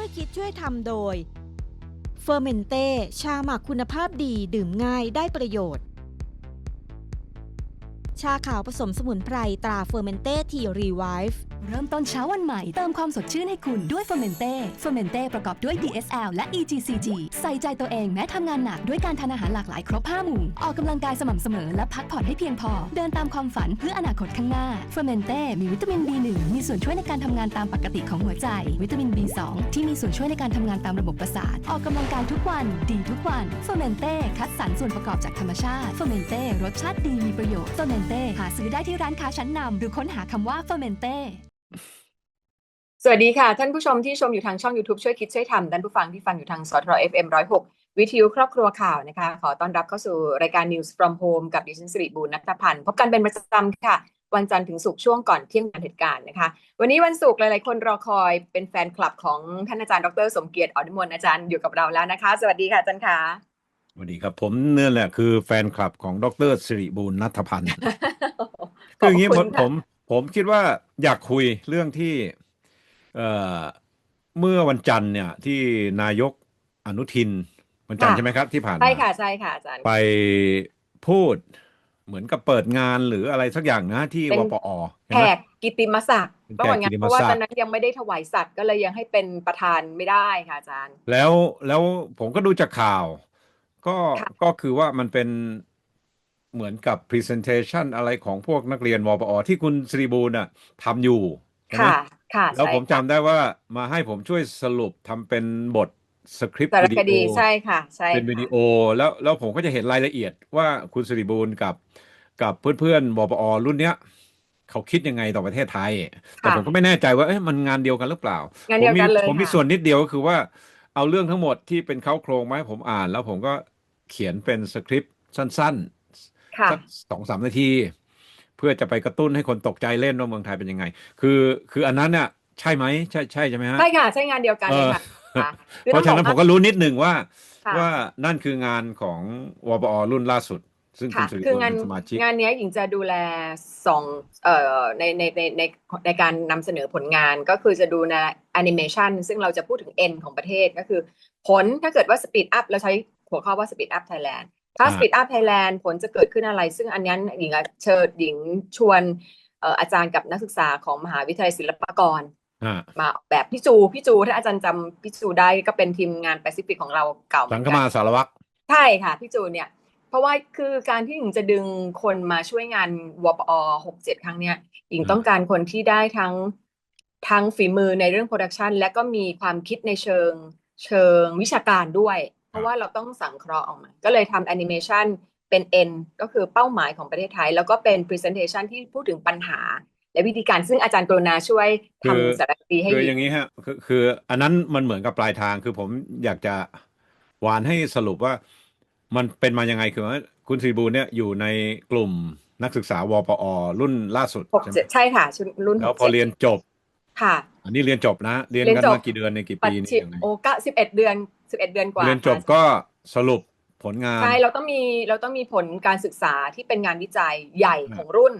ช่วยคิดช่วยทำโดยเฟอร์เมนเต้ชาหมักคุณภาพดีดื่มง่ายได้ประโยชน์ ชาขาวผสมสมุนไพรตราเฟอร์เมนเต้ทีรีไวฟ์ เริ่มต้นเช้าวันใหม่ เติมความสดชื่นให้คุณด้วยเฟอร์เมนเต้เฟอร์เมนเต้ประกอบด้วย DSL และ EGCG ใส่ใจตัวเองแม้ทำงานหนักด้วยการทานอาหารหลากหลายครบ5หมู่ ออกกำลังกายสม่ำเสมอและพักผ่อนให้เพียงพอ เดินตามความฝันเพื่ออนาคตข้างหน้าเฟอร์เมนเต้มีวิตามิน B1 มีส่วนช่วยในการทำงานตามปกติของหัวใจ วิตามิน B2 ที่มีส่วนช่วยในการทำงานตามระบบประสาท ออกกำลังกายทุกวัน ดีทุกวันเฟอร์เมนเต้คัดสรรส่วนประกอบจากธรรมชาติเฟอร์เมนเต้รสชาติดีมีประโยชน์เฟอร์เมนเต้หาซื้อได้ที่ร้านค้าชั้นนำหรือค้นหาคำว่าเฟอร์เมนเต้ สวัสดีค่ะ ท่านผู้ชมที่ชมอยู่ทางช่อง YouTube ช่วยคิดช่วยทำท่านผู้ฟังที่ฟังอยู่ทางสทร FM 106 วิทยุครอบครัวข่าวนะคะ ขอต้อนรับเข้าสู่รายการ News from Home กับดิฉันสิริบูรณัฐพันธ์พบกันเป็นประจำค่ะ วันจันทร์ถึงศุกร์ช่วงก่อนเที่ยงวันเหตุการณ์นะคะ วันนี้วันศุกร์หลาย ๆ คนรอคอยเป็นแฟนคลับของท่านอาจารย์ดร สมเกียรติอ่อนนิมนต์อาจารย์อยู่กับเราแล้วนะคะ สวัสดีค่ะอาจารย์ค่ะสวัสดีครับผมเนี่ยแหละคือแฟนคลับของดรสิริบูรณ์นัทพันธ์คืออย่างนี้ขผบมณผค่ะม ผมคิดว่าอยากคุยเรื่องที่เอ่อเมื่อวันจันทร์เนี่ย ที่นายกอนุทิน วันจันทร์ใช่ไหมครับ ที่ผ่านใช่มาค่ะใช่ค่ะอาจารย์ ไปพูดเหมือนกับเปิดงานหรืออะไรสักอย่างนะที่เป็น วปอเห็นแขไหม กกิตติมศักดิ์เป็นระหว่างงานแขกกิตติมเพราะว่าศักดิ์ตอนนั้นยังไม่ได้ถวายสัตว์ก็เลยยังให้เป็นประธานไม่ได้ค่ะอาจารย์ แล้วแล้วผมก็ดูจากข่าว ก็ค่ะ ก็คือว่ามันเป็น เหมือนกับ Presentation อะไรของพวกนักเรียนวปอที่คุณสิริบูรณ์น่ะทำอยู่ใช่ไหมค่ะ ค่ะแล้วใช่ผมจำค่ะได้ว่ามาให้ผมช่วยสรุปทำเป็นบทสคริปต์สารวิคดีดีโอ ใช่ค่ะ ใช่เป็นวิดีโอแล้วแล้วผมก็จะเห็นรายละเอียดว่าคุณสิริบูรณ์กับ กับเพื่อนๆวปอรุ่นเนี้ย เขาคิดยังไงต่อประเทศไทย แต่ค่ะ ผมก็ไม่แน่ใจว่าเอ๊ะมันงานเดียวกันหรือเปล่า งานเดียวกันเลยผมมีผมมีค่ะ ส่วนนิดเดียวก็คือว่าเอาเรื่องทั้งหมดที่เป็นเข้าโครงมาให้ผมอ่าน แล้วผมก็เขียนเป็นสคริปต์สั้นๆค่ะ สักสองสามนาที เพื่อจะไปกระตุ้นให้คนตกใจเล่นว่าเมืองไทยเป็นยังไง คือคืออันนั้นเนี่ยใช่ไหมใช่ใช่ใช่ไหมฮะใช่ค่ะใช่งานเดียวกันเอเลยอค่ะค่ะคือเพราะฉะนั้นต้ผองมบอก็รู้นิดหนึ่งว่าค่ะว่านั่นคืองานของวปอรุ่นล่าสุด ซึ่งคุค่ะณสุริคือบูรณ์งานเป็นสมาชิกงานเนี้ยหญิงจะดูแลสองเอ่อในในในในในการนำเสนอผลงานก็คือจะดูในแอนิเมชันซึ่งเราจะพูดถึง N ของประเทศก็คือ ผลถ้าเกิดว่า Speed Up เราใช้หัวข้อว่า Speed Up Thailand ถ้าอ่า Speed Up Thailand ผลจะเกิดขึ้นอะไร ซึ่งอันนั้นหญิงอะเชิญหญิงชวนเอ่ออาจารย์กับนักศึกษาของมหาวิทยาลัยศิลปากรอ่ามาออกแบบพี่จูพี่จูถ้าอาจารย์จำพี่จูได้ก็เป็นทีมงานแปซิฟิกของเราเก่าเหมืสัองนคกันมาสารวัตรใช่ค่ะพี่จูเนี่ย เพราะว่าคือการที่หญิงจะดึงคนมาช่วยงานวปอหกเจ็ดครั้งเนี้ยหญิงอ่าต้องการคนที่ได้ทั้งทั้งฝีมือในเรื่องโปรดักชันและก็มีความคิดในเชิงเชิงวิชาการด้วย เพราะว่าเราต้องสังเคราะห์ออกมา ก็เลยทำแอนิเมชันเป็น N ก็คือเป้าหมายของประเทศไทย แล้วก็เป็น Presentation ที่พูดถึงปัญหา และวิธีการซึ่งอาจารย์กรุณาช่วยคือทำสารคดีให้คือดีอย่างนี้ฮะคือคืออันนั้นมันเหมือนกับปลายทางคือผมอยากจะวานให้สรุปว่ามันเป็นมายังไงคือว่าคุณสิริบูรณ์เนี่ยอยู่ในกลุ่มนักศึกษาวปอ รุ่นล่าสุดหกใช่ไหมเจ็ดใช่ค่ะชุดรุ่นแล้วหกพอเจ็ดเรียนจบค่ะ อันนี้เรียนจบนะ เรียนเรียนกันจบมากี่เดือนในยกี่ปัจปีนี่จุยังไงโอ้ก็สิบเอ็ดเดือน สิบเอ็ดเดือนกว่าเรียนจบค่ะก็สรุปผลงาน ใช่ เราต้องมีเราต้องมีผลการศึกษาที่เป็นงานวิจัยใหญ่อ่าของรุ่น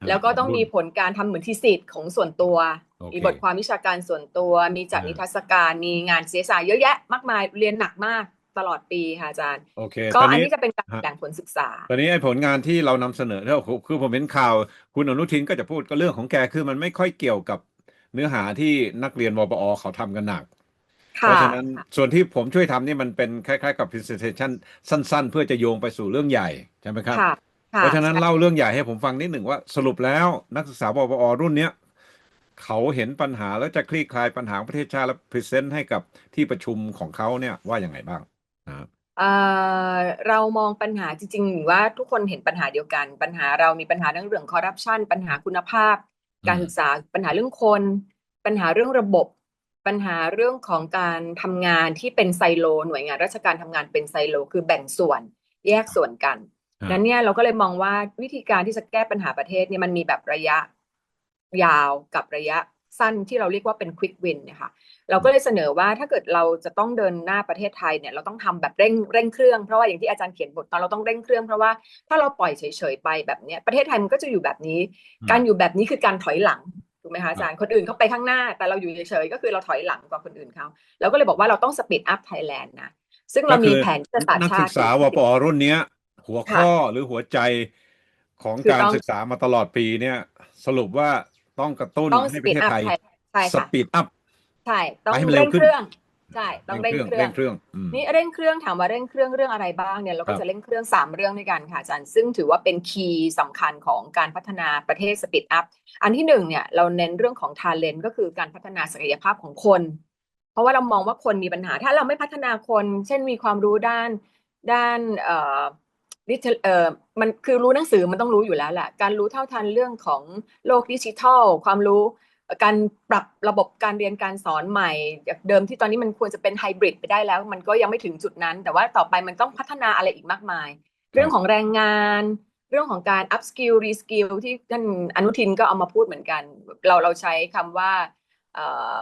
อ่าแล้วก็ต้องของรุ่นมีผลการทำเหมือนทีสิทธ์ของส่วนตัวโอเคมีบทความวิชาการส่วนตัว มีจัดอ่านินิทรรศการ มีงาน CSR เยอะแยะมากมายเรียนหนักมากตลอดปีค่ะอาจารย์ โอเค ก็ตอนอันนี้นี้จะเป็นการฮะแบ่งผลศึกษา ตอนนี้ไอ้ผลงานที่เรานำเสนอเนี่ยคือคือผมเห็นข่าว คุณอนุทินก็จะพูดก็เรื่องของแกคือมันไม่ค่อยเกี่ยวกับเนื้อหาที่นักเรียนวปอเขาทำกันหนัก เพค่ะราะฉะนั้นส่วนที่ผมช่วยทำนี่มันเป็นคล้ายๆกับ presentation สั้น ๆ เพื่อจะโยงไปสู่เรื่องใหญ่ใช่ไหมครับค่ะค่เพราะฉะนั้นใช่เล่าเรื่องใหญ่ให้ผมฟังนิดหนึ่งว่าสรุปแล้วนักศึกษาวปอรุ่นเนี้ยเขาเห็นปัญหาแล้วจะคลี่คลายปัญหาของประเทศชาติและพรีเซนต์ให้กับที่ประชุมของเขาเนี่ยว่าอย่างไงบ้างนะครับเอ่อเรามองปัญหาจริงๆว่าทุกคนเห็นปัญหาเดียวกัน ปัญหาเรามีปัญหาเรื่องเรื่องคอร์รัปชันปัญหาคุณภาพ การอืมศึกษาปัญหาเรื่องคน ปัญหาเรื่องระบบ ปัญหาเรื่องของการทำงานที่เป็นไซโล หน่วยงานราชการทำงานเป็นไซโล คือแบ่งส่วนแยกส่วนกันอ่านั้นเนี่ยเราก็เลยมองว่าวิธีการที่จะแก้ปัญหาประเทศเนี่ยมันมีแบบระยะยาวกับระยะสั้นที่เราเรียกว่าเป็น quick win เนะคะเราก็เลยเสนอว่าถ้าเกิดเราจะต้องเดินหน้าประเทศไทยเนี่ยเราต้องทำแบบเร่งเร่งเครื่องเพราะว่าอย่างที่อาจารย์เขียนบทตอนเราต้องเร่งเครื่องเพราะว่าถ้าเราปล่อยเฉยๆไปแบบเนี้ยประเทศไทยมันก็จะอยู่แบบนี้อืมการอยู่แบบนี้คือการถอยหลัง ถูกไหมคะอาจารย์คนอื่นเขาไปข้างหน้า แต่เราอยู่เฉยๆก็คือเราถอยหลังกว่าคนอื่นเขาเราก็เลยบอกว่าเราต้องสปีดอัพไทยแลนด์นะซึ่งเรามีแผนยุทธศาสตนัร์กชาศึกติษาวปอรุ่นเนี้ย หัวข้อหรือหัวใจของคือการต้องศึกษามาตลอดปีเนี่ย สรุปว่าต้องกระตุ้นต้องสให้ปปีระดเทศอัพไทยไทยใช่สค่ะปีดอัพใช่ต้องไปให้มันเร็เร่วงขึ้นเครื่อง ใช่ต้องเร่งเครื่เร่องงเครื่องอืมนี่เร่งเครื่องถามว่าเร่งเครื่องเรื่องอะไรบ้างเนี่ยเราครัก็บจะเร่งเครื่องสามเรื่องด้วยกันค่ะอาจารย์ซึ่งถือว่าเป็นคีย์สำคัญของการพัฒนาประเทศสปีดอัพอันที่หนึ่งเนี่ยเราเน้นเรื่องของ talent ก็คือการพัฒนาศักยภาพของคน เพราะว่าเรามองว่าคนมีปัญหา ถ้าเราไม่พัฒนาคน เช่นมีความรู้ด้านด้านเอ่อ digital เอ่อมันคือรู้หนังสือมันต้องรู้อยู่แล้วแหละการรู้เท่าทันเรื่องของโลกดิจิทัล ความรู้เอ่อ การปรับระบบการเรียนการสอนใหม่จากเดิมที่ตอนนี้มันควรจะเป็นไฮบริดไปได้แล้ว มันก็ยังไม่ถึงจุดนั้น แต่ว่าต่อไปมันต้องพัฒนาอะไรอีกมากมาย เรื่องของแรงงาน เรื่องของการ up skill re skill ที่ท่านอนุทินก็เอามาพูดเหมือนกัน เราเราใช้คำว่าเอ่อ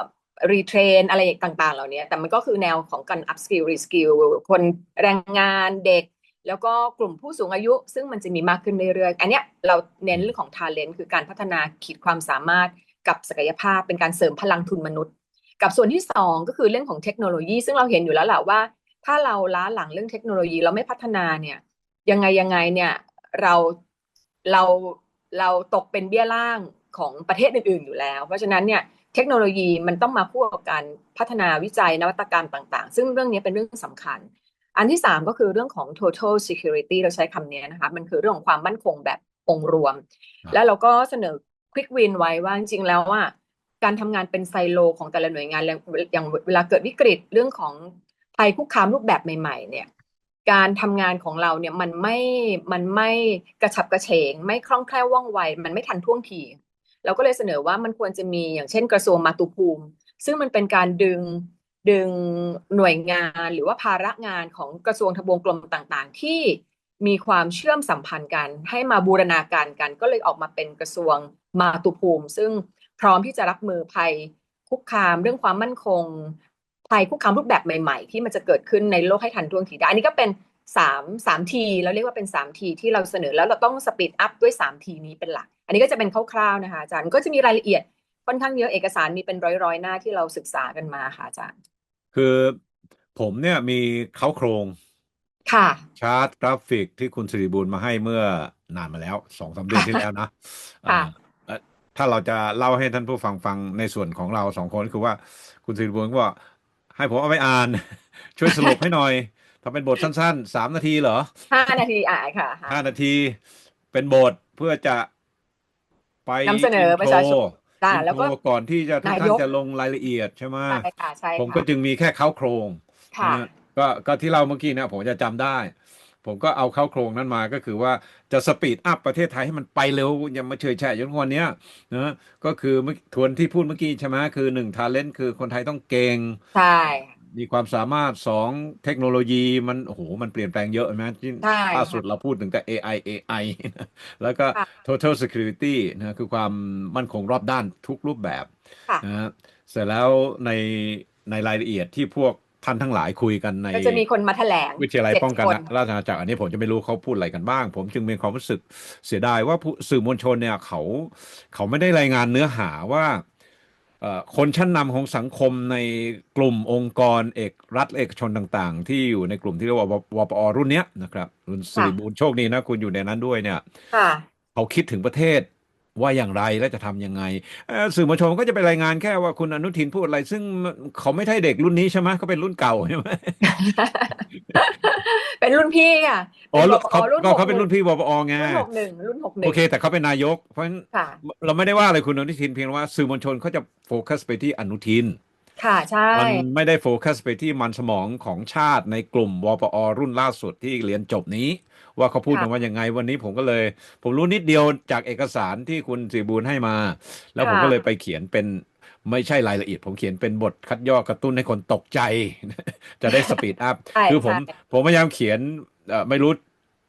retrain อะไรต่างๆ เหล่านี้แต่มันก็คือแนวของการ up skill re skill คนแรงงานเด็ก แล้วก็กลุ่มผู้สูงอายุ ซึ่งมันจะมีมากขึ้นเรื่อยๆ อันเนี้ยเราเน้นเรื่องของ talent คือการพัฒนาขีดความสามารถ กับศักยภาพเป็นการเสริมพลังทุนมนุษย์ กับส่วนที่สองก็คือเรื่องของเทคโนโลยี ซึ่งเราเห็นอยู่แล้วแหละว่า ถ้าเราล้าหลังเรื่องเทคโนโลยีเราไม่พัฒนาเนี่ยยังไงยังไงเนี่ยเราเราเราตกเป็นเบี้ยล่างของประเทศอื่น ๆอยู่แล้ว เพราะฉะนั้นเนี่ยเทคโนโลยีมันต้องมาคู่กับการพัฒนาวิจัยนวัตกรรมต่าง ๆ ซึ่งเรื่องนี้เป็นเรื่องสำคัญ อันที่สามก็คือเรื่องของ total security เราใช้คำนี้นะคะ มันคือเรื่องของความมั่นคงแบบองค์รวมครับแล้วเราก็เสนอ quick win ไว้ว่าจริงๆแล้วอะการทำงานเป็นไซโล ของแต่ละหน่วยงานอย่างเวลาเกิดวิกฤตเรื่องของภัยคุกคามรูปแบบใหม่ ๆ เนี่ย การทำงานของเราเนี่ยมันไม่มันไม่กระฉับกระเฉง ไม่คล่องแคล่วว่องไว มันไม่ทันท่วงที เราก็เลยเสนอว่ามันควรจะมีอย่างเช่นกระทรวงมาตุภูมิ ซึ่งมันเป็นการดึงดึงหน่วยงานหรือว่าภาระงานของกระทรวงทบวงกรมต่างๆ ที่มีความเชื่อมสัมพันธ์กัน ให้มาบูรณาการกัน ก็เลยออกมาเป็นกระทรวง มาตุภูมิ ซึ่งพร้อมที่จะรับมือภัยคุกคามเรื่องความมั่นคง ภัยคุกคามรูปแบบใหม่ ๆ ที่มันจะเกิดขึ้นในโลกให้ทันท่วงทีได้ อันนี้ก็เป็นสามสามทีเราเรียกว่าเป็นสามทีที่เราเสนอแล้วเราต้องสปีดอัพด้วยสามทีนี้เป็นหลัก อันนี้ก็จะเป็นคร่าวๆนะคะอาจารย์ก็จะมีรายละเอียดค่อนข้างเยอะเอกสารมีเป็นร้อยๆหน้าที่เราศึกษากันมาค่ะอาจารย์ คือผมเนี่ยมีเขาโครงค่ะชาร์ตกราฟิกที่คุณสิริบูลมาให้เมื่อนานมาแล้วสองสามเดือนที่แล้วนะค่ะอ่าเอ่อ ถ้าเราจะเล่าให้ท่านผู้ฟังฟังในส่วนของเราสองคนคือว่าคุณสิริบูลก็บอกให้ผมเอาไปอ่าน ช่วยสรุปให้หน่อยทำเป็นบทสั้นๆสามนาทีเหรอห้านาทีอ่านค่ะห้านาทีเป็นบทเพื่อจะไปนำเสนอประชาชนได้อินแล้วก็โทรก่อนที่จะทุกนายท่านกจะลงรายละเอียดใช่ไหมใช่ค่ะใช่ผมค่ะก็จึงมีแค่เขาโครงค่ะนะก็ก็ที่เล่าเมื่อกี้นะผมจะจำได้ ผมก็เอาเข้าโครงนั้นมาก็คือว่าจะสปีดอัพประเทศไทยให้มันไปเร็วอย่ามาเฉยแฉะจนวันเนี้ยนะก็คือเมื่อทวนที่พูดเมื่อกี้ใช่ไหมคือหนึ่งทาเลนต์คือคนไทยต้องเก่งใช่มีความสามารถสองเทคโนโลยีมันโอ้โหมันเปลี่ยนแปลงเยอะใช่ไหมที่ใช่ล่าสุดเราพูดถึงแต่ AI AI นะแล้วก็ค่ะ total security นะคือความมั่นคงรอบด้านทุกรูปแบบค่ะนะฮะเสร็จแล้วในในรายละเอียดที่พวก ท่านทั้งหลายคุยกันในก็จะมีคนมาแถลงวิทยาลัยเจ็ดป้องกันคนราชอาณาจักรอันนี้ผมจะไม่รู้เขาพูดอะไรกันบ้าง ผมจึงมีความรู้สึกเสียดายว่าผู้สื่อมวลชนเนี่ยเขาเขาไม่ได้รายงานเนื้อหาว่าเอ่อคนชั้นนำของสังคมในกลุ่มองค์กรเอกรัฐเอกชนต่างๆ ที่อยู่ในกลุ่มที่เรียกว่าวปอรุ่นเนี้ยนะครับรุ่นสิริบูรณ์โชคดีนะคุณอยู่ในนั้นด้วยเนี่ยค่ะเขาคิดถึงประเทศ ว่าอย่างไรและจะทำยังไงเอ่อสื่อมวลชนก็จะไปรายงานแค่ว่าคุณอนุทินพูดอะไร ซึ่งเขาไม่ใช่เด็กรุ่นนี้ใช่ไหมเขาเป็นรุ่นเก่าใช่ไหมเป็นรุ่นพี่ค่ะอ๋อเป็นเขารุ่นก็หกเขาเป็นรุ่นพี่วปอไงรุ่นหกหนึ่งรุ่นหกหนึ่งโอเค แต่เขาเป็นนายก เพราะฉะนั้นค่ะเราไม่ได้ว่าอะไรคุณอนุทินเพียงว่าสื่อมวลชนเขาจะโฟกัสไปที่อนุทิน ค่ะใช่ มันไม่ได้โฟกัสไปที่มันสมองของชาติในกลุ่มวปอรุ่นล่าสุดที่เรียนจบนี้ ว่าเขาพูดค่ะกันว่ายังไงวันนี้ผมก็เลย ผมรู้นิดเดียวจากเอกสารที่คุณสีบูลให้มา แล้วผมค่ะก็เลยไปเขียนเป็นไม่ใช่รายละเอียด ผมเขียนเป็นบทคัดย่อกระตุ้นให้คนตกใจ จะได้สปีดอัพใช่คือผมใช่ผมพยายามเขียนเอ่อไม่รู้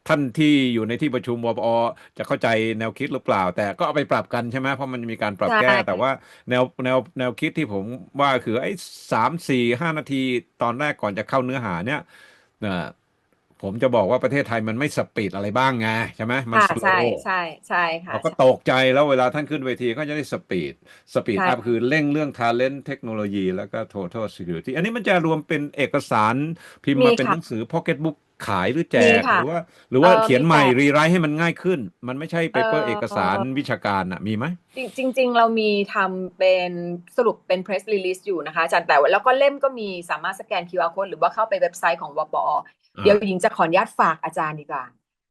ท่านที่อยู่ในที่ประชุมวปอจะเข้าใจแนวคิดหรือเปล่า แต่ก็เอาไปปรับกันใช่ไหมเพราะมันมีการปรับแก้ใช่แต่ว่าแนวแนวแนวคิดที่ผมว่าคือไอ้สามสี่ห้านาทีตอนแรกก่อนจะเข้าเนื้อหาเนี่ยนะผผมจะบอกว่าประเทศไทยมันไม่สปีดอะไรบ้างไงใช่ไหมมันค่ะสโลใช่ว์ใช่ใช่ค่ะเราก็ตกใจแล้วเวลาท่านขึ้นเวทีก็จะได้สปีดสปีดใช่อัพคือเร่งเรื่อง talent เทคโนโลยีแล้วก็ total security อันนี้มันจะรวมเป็นเอกสารพิมพ์มามีเป็นค่ะหนังสือ pocket book ขายหรือแจมีกค่ะหรือว่า หรือว่าเอ่อเขียนมีใหม่แจก รีไรต์ให้มันง่ายขึ้น มันไม่ใช่เปเปอร์เอ่อเอกสารวิชาการอะ มีไหม จริงจริง ๆ เรามีทำเป็นสรุปเป็น press release อยู่นะคะอาจารย์แต่ว่าแล้วก็เล่มก็มีสามารถสแกน QR code หรือว่าเข้าไปเว็บไซต์ของวปอเดี๋ยวหญิงจะขออนุญาตฝากอาจารย์ดีกว่า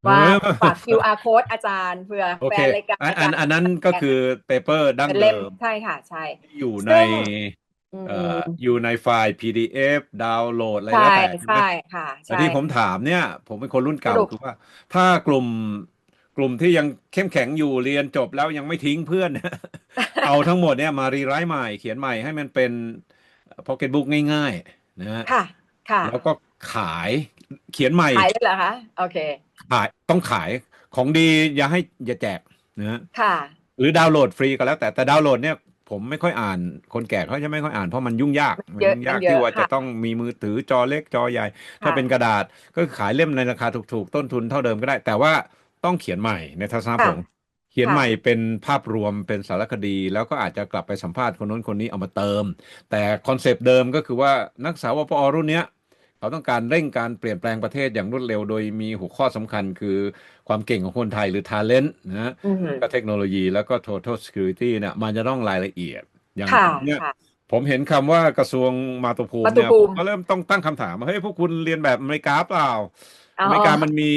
ว่าเออ ฝาก QR code อาจารย์เพื่อโอแฟเคนรายการอันอันอันนั้นก็คือเปเปอร์ดั้งเป็นเดิเล่มมใช่ค่ะ ใช่ ที่อยู่ซึ่ในงอืม เอ่ออยู่ในไฟล์ PDF ดาวน์โหลดอะไรใช่แล้วแต่ใช่ไหม ใช่ค่ะ แต่ใช่ที่ผมถามเนี่ย ผมเป็นคนรุ่นเก่าสรุป คือว่า ถ้ากลุ่มกลุ่มที่ยังเข้มแข็งอยู่เรียนจบแล้วยังไม่ทิ้งเพื่อนเนี่ยเอาทั้งหมดเนี่ยมารีไรต์ใหม่เขียนใหม่ให้มันเป็นพ็อกเก็ตบุ๊กง่ายๆนะฮะค่ะ ค่ะ แล้วก็ขายเขียนใหม่ขายเลยเหรอคะ โอเค ขายต้องขายของดีอย่าให้อย่าแจกนะฮะค่ะ หรือดาวน์โหลดฟรีก็แล้วแต่แต่ดาวน์โหลดเนี่ย ผมไม่ค่อยอ่าน คนแก่เขาจะไม่ค่อยอ่านเพราะมันยุ่งยากมันเยอะยุ่งยากมันเยอะที่ว่าจะค่ะต้องมีมือถือจอเล็กจอใหญ่ ถ้าค่ะเป็นกระดาษก็ขายเล่มในราคาถูกๆ ต้นทุนเท่าเดิมก็ได้ แต่ว่าต้องเขียนใหม่ในทัศนะค่ะผมเขียนค่ะ ใหม่เป็นภาพรวมเป็นสารคดี แล้วก็อาจจะกลับไปสัมภาษณ์คนนู้นคนนี้เอามาเติม แต่คอนเซปต์เดิมก็คือว่านักศึกษาวปอรุ่นเนี้ย เขาต้องการเร่งการเปลี่ยนแปลงประเทศอย่างรวดเร็ว โดยมีหัวข้อสำคัญคือความเก่งของคนไทยหรือ talent นะฮะอืมก็เทคโนโลยีแล้วก็ total security เนี่ยมันจะต้องรายละเอียด อย่างค่ะเนี่ยค่ะผมเห็นคำว่ากระทรวงมาตุภูมิมาตุเนี่ยภูผมิมก็เริ่มต้องตั้งคำถามว่าเฮ้ยพวกคุณเรียนแบบอเมริกาเปล่าอ๋ออเมริกามันมี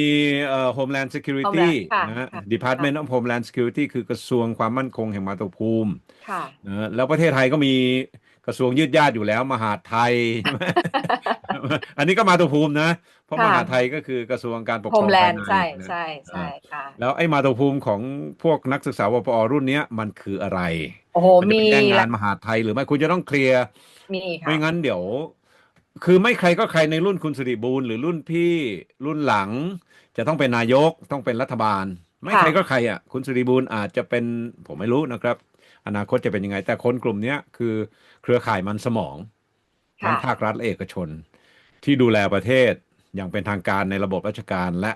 เอ่อ Homeland Security Homeland ค่ะนะฮะค่ะ Department of Homeland Security คือกระทรวงความมั่นคงแห่งมาตุภูมิค่ะนะฮะแล้วประเทศไทยก็มี กระทรวงยืดญาติอยู่แล้ว มหาดไทยใช่ไหมอันนี้ก็มาตุภูมินะ เพราะค่ะมหาดไทยก็คือกระทรวงการปกคโฮรองมแลภายนด์ในใช่นะใช่ใช่ค่ะแล้วไอ้มาตุภูมิของพวกนักศึกษาวปอรุ่นเนี้ยมันคืออะไรโอ้โหมันจะมีไปแย่งงานมหาดไทยหรือไม่คุณจะต้องเคลียร์มีค่ะไม่งั้นเดี๋ยว คือไม่ใครก็ใครในรุ่นคุณสิริบูลหรือรุ่นพี่รุ่นหลัง จะต้องเป็นนายกต้องเป็นรัฐบาล ไม่ค่ะใครก็ใครอะ คุณสิริบูลอาจจะเป็นผมไม่รู้นะครับ อนาคตจะเป็นยังไง แต่คนกลุ่มเนี้ยคือเครือข่ายมันสมองทั้งค่ะภาครัฐและเอกชน ที่ดูแลประเทศอย่างเป็นทางการในระบบราชการและ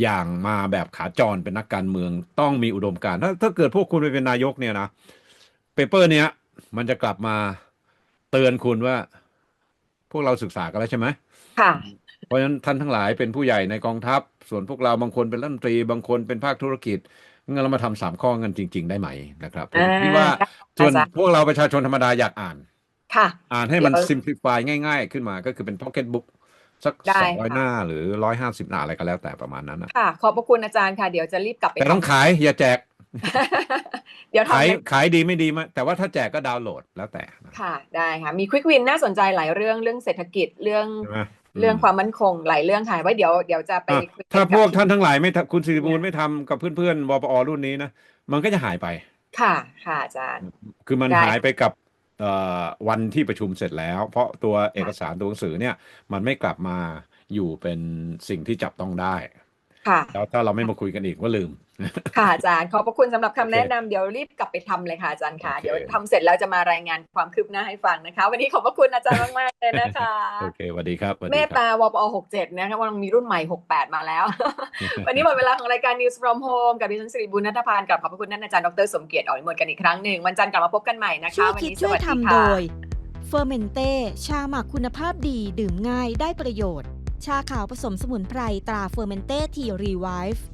อย่างมาแบบขาจรเป็นนักการเมืองต้องมีอุดมการณ์ถ้าถ้าเกิดพวกคุณไปเป็นนายกเนี่ยนะเปเปอร์เนี้ยมันจะกลับมาเตือนคุณว่า พวกเราศึกษากันแล้วใช่ไหมค่ะ เพราะฉะนั้นท่านทั้งหลายเป็นผู้ใหญ่ในกองทัพ ส่วนพวกเราบางคนเป็นรัฐมนตรี บางคนเป็นภาคธุรกิจ งั้นเรามาทำสามข้อกันจริง ๆ ได้ไหมนะครับผมอ่าคิดว่าได้ส่วนอาจารย์พวกเราประชาชนธรรมดาอยากอ่าน ค่ะ อ่านให้มันเดี๋ยว simplify ง่าย ๆ ขึ้นมาก็คือเป็น pocket book สักได้สองร้อยค่ะหน้าหรือร้อยห้าสิบหน้าอะไรก็แล้วแต่ประมาณนั้นนะค่ะ ขอบพระคุณอาจารย์ค่ะ เดี๋ยวจะรีบกลับไปแต่ต้องทำขายอย่าแจก เดี๋ยวทำขายในขายดีไม่ดีมาแต่ว่าถ้าแจกก็ดาวน์โหลดแล้วแต่นะค่ะ ได้ค่ะ มีควิกวินน่าสนใจหลายเรื่องเรื่องเศรษฐกิจเรื่องใช่ไหม เรื่องมความมั่นคงหลายเรื่องค่ะไว้เดี๋ยวเดี๋ยวจะไปอะคุยถ้ากับพวกท่านทั้งหลายไม่ทำคุณสิริบูลไม่ทำกับเพื่อนๆวปอรุ่นนี้นะมันก็จะหายไป ค่ะค่ะอาจารย์ คือมันได้หายไปกับเอ่อวันที่ประชุมเสร็จแล้ว เพราะตัวเอกสารตัวหนังสือเนี่ย มันไม่กลับมาอยู่เป็นสิ่งที่จับต้องได้ค่ะแล้วถ้าเราไม่มาคุยกันอีกก็ลืม ค่ะอาจารย์ขอบพระคุณสำหรับคำโอเคแนะนำเดี๋ยวรีบกลับไปทำเลยค่ะอาจารย์ค่ะโอเคเดี๋ยวทำเสร็จแล้วจะมารายงานความคืบหน้าให้ฟังนะคะ วันนี้ขอบพระคุณอาจารย์มากๆเลยนะคะโอเคสวัสดีครับสวัสเมดีตครับตาวปอ67นะคะว่ามีรุ่นใหม่68มาแล้ว วันนี้หมดเวลาของรายการ News from Home กับดิฉันสิริบุญนัทพานกับขอบพระคุณท่านอาจารย์ดรสมเกียรติอ่อนมนกันอีกครั้งหนึ่งวันจันทร์กลับมาพบกันใหม่นะคะช่วยวันคิดนี้สช่วยวัสดีทำค่ะโดยเฟอร์เมนเต้ชาหมักคุณภาพดีดื่มง่ายได้ประโยชน์ ชาขาวผสมสมุนไพรตราเฟอร์เมนเต้ทีรีไวฟ์